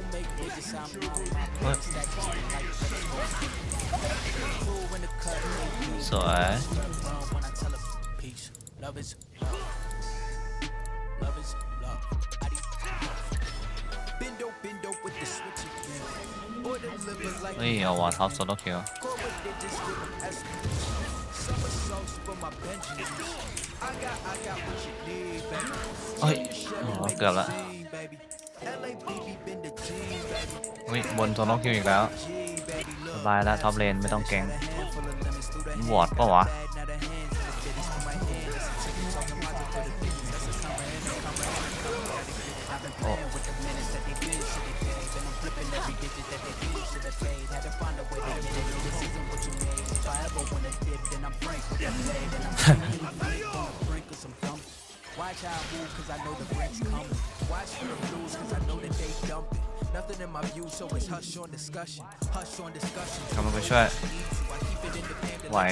do make niggas sound like So I. Love is love. is love. Bendo, bendo with the switch. Ui, I want half solo kill. Ôi, oh, got lại. วิ้บนโซนล็อกคิวอีกแล้ว สบายแล้ว ท็อปเลนไม่ต้องแกงวอร์ดปะวะโอ้ Watch how I move, cause I know the break's coming. Watch for the blues, cause I know that they dumping. Nothing in my view, so it's hush on discussion. Hush on discussion. Come on, Why?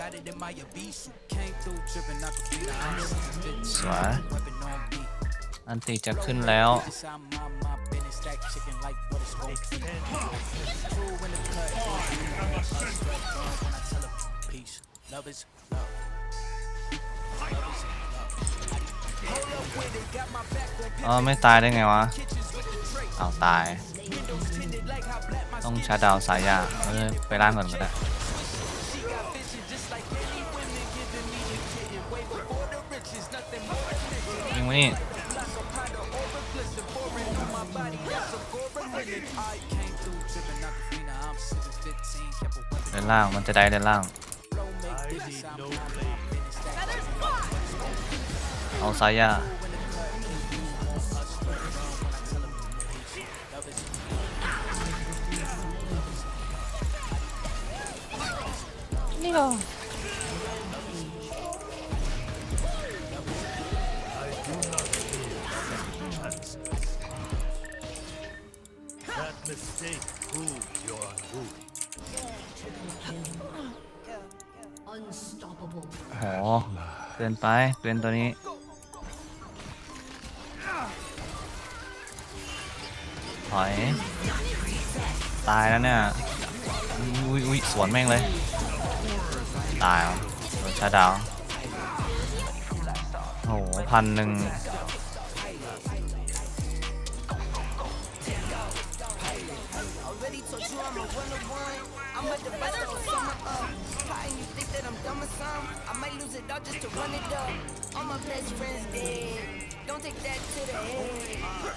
กำลังไปช่วยไหวสวยอันตีจะขึ้นแล้ว peace. Love is love. เออไม่ตายได้ไง วะ เอาตาย ต้องชาดาวสายยาเออ ไปล้างก่อน ก็ได้ยิงวะนี่เดินล่าง มันจะได้เดินล่าง Oh saya ini loh mistake oh, proved ถอยตายแล้วเนี่ยอุ้ยอุ้ยสวนแม่งเลย ตายโดนชาดาว โอ้โหพันหนึ่ง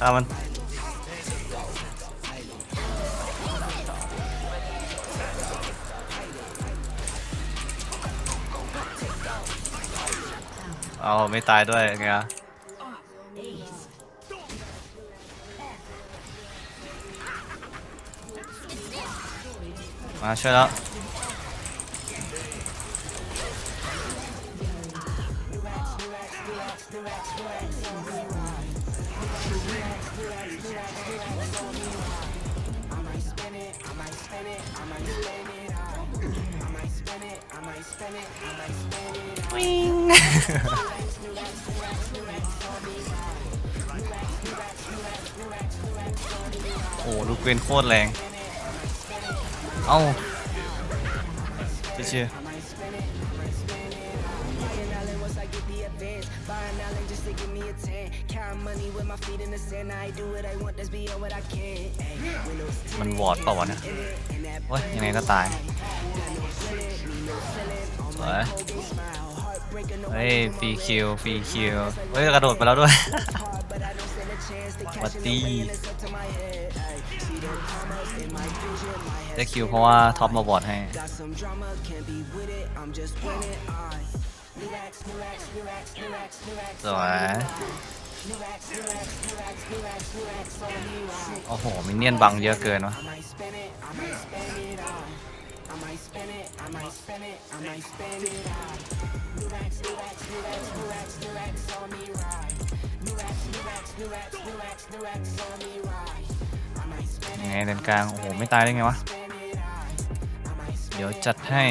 ฆ่ามันเอาไม่ตายด้วยไงมาช่วยแล้ววิงโอ้ลูกเกวนโคตรแรงเอ้าเชื่อมันวอดเปล่านะเฮ้ยยังไงก็ตายเฮ้ยฟีคิวฟีคิวเฮ้ย กระโดดไปแล้วด้วยบัตตี้ได้คิวเพราะว่าท็อปมาบอดให้ สวยโอ้โหมินเนี่ยนบังเยอะเกินวะยังไงเดินกลาง โอ้โห ไม่ตายได้ไงวะ เดี๋ยวจัดให้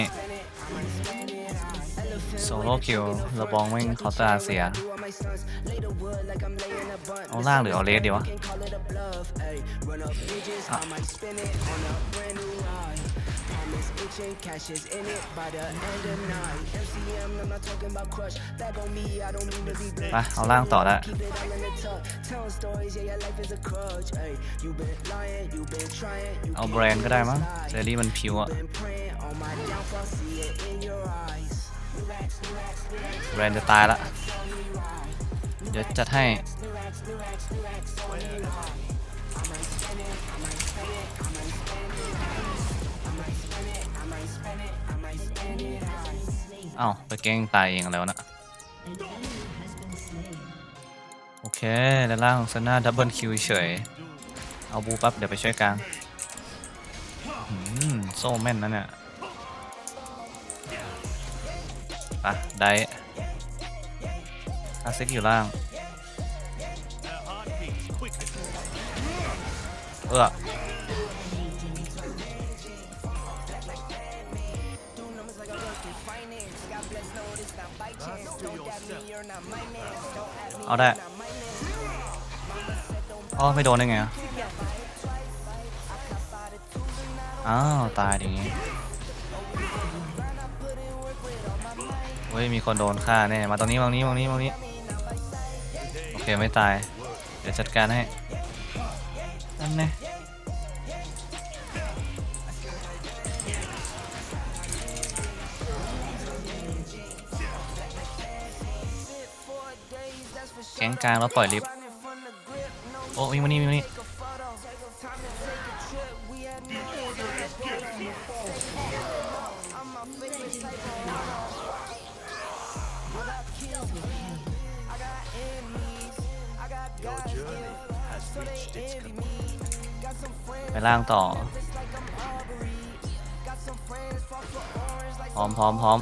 โซโล่คิวระบองไม่งเขาตาเสียเอาล่างหรือเอาเลสดีวะไปเอาล่างต่อได้เอาแบรนด์ก็ได้มั้งเจรี่มันผิวอะแบรนด์จะตายละเดี๋ยวจัดให้เอ้าไปแกงตายเองแล้วนะโอเคล้วล่างของซน่าดับเบิลคิวเฉยเอาบูปั๊บเดี๋ยวไปช่วยกลางโซ่แม่นนะเนี่ยไปได้อาเซ็กอยู่ ล่างเออเอาได้อ๋อไม่โดนได้ไงอ้าว ตายดิเฮ้ยมี คนโดนฆ่าแน่มา ตรงนี้ตรงนี้ตรงนี้ตรงนี้ไม่ตาย เดี๋ยว จัดการให้ นั่นไงแกงกลาง แล้ว ปล่อยลิฟ โอ้วิมานี่วิ่มานี่ไปล่างต่อ พร้อมพร้อมพร้อม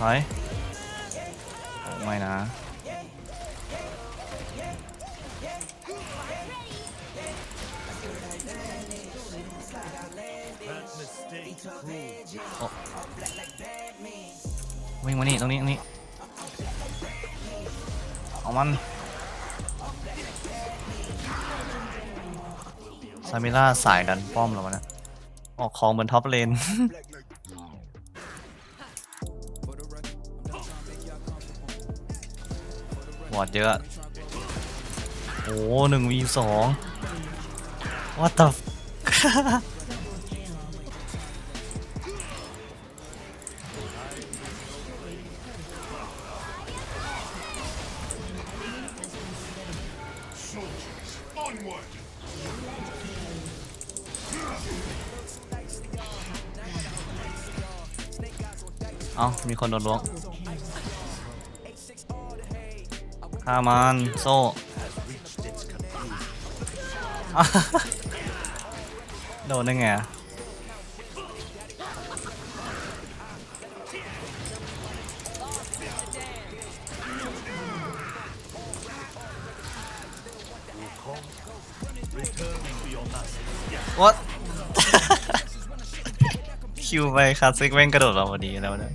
ถอยไม่นะวิ่งมานี่ตรงนี้ตรงนี้ เอามันซามิล่า สายดัน ป้อม แล้วมันยออกของบนท็อปเลนวอดเยอะโอ้หนึ่งวีสองวัตถุเอามีคนโดนล้วงฆ่ามันโซ่โดนได้ไงอะวคิวไปคาซิกแม่งกระโดดเราพอดีแล้วนะ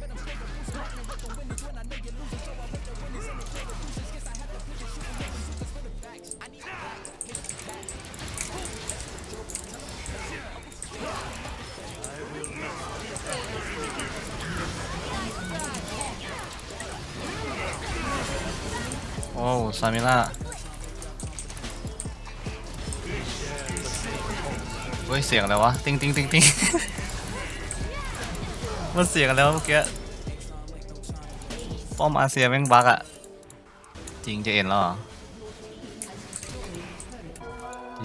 โอ้ซามิล่าเฮ้ยเสียงอะไรวะ ติ๊งติ๊งติ๊งติ๊งมันเสียงแล้วเมื่อกี้ป้อมอาเซียแม่งบักอะจริงจะเอ็นแล้วเหรอ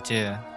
เจเจ